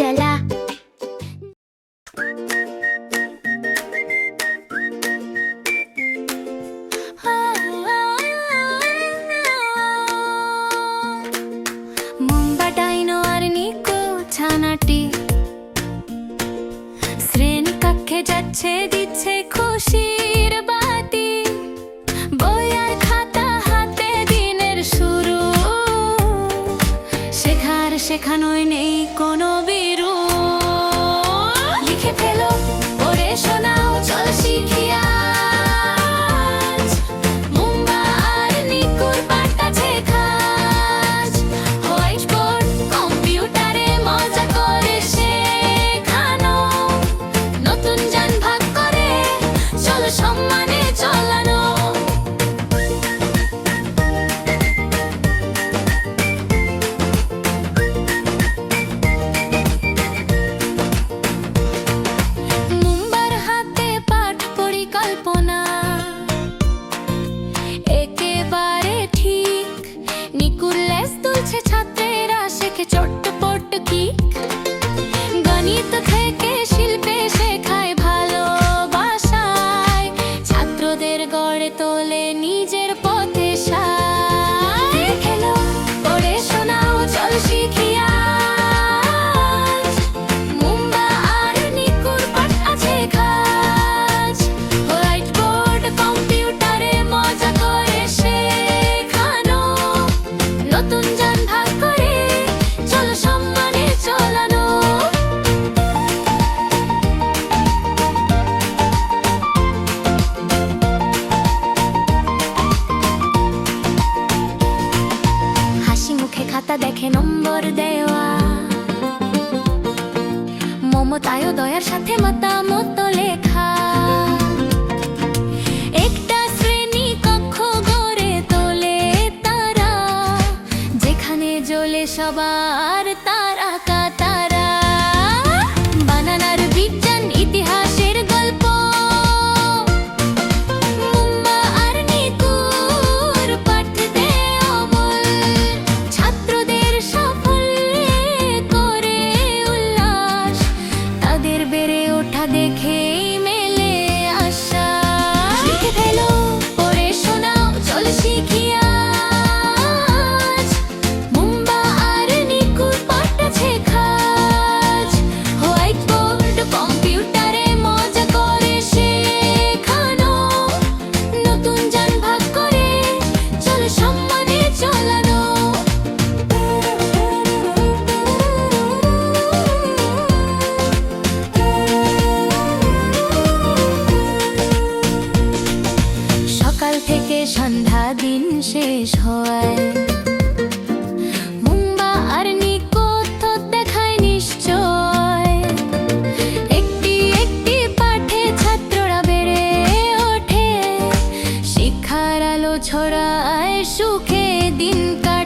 चला Mumba Dino আর Nico ছানাটি যাচ্ছে, দিচ্ছে খুশির বাতি। বই খাতা হাতে দিনের শুরু। শেখার শেখানোয় নেই কোনো কি খাতা দেখে নম্বর দেওয়া। মমতায় দয়ার সাথে মাতা মতামত লেখা। একটা তোলে তারা, যেখানে সবার তারা দিন শেষ হয়। দেখায় নিশ্চয়। একটি একটি পাঠে ছাত্ররা বেড়ে ওঠে। আলো ছড়ায় সুখে দিন কাটে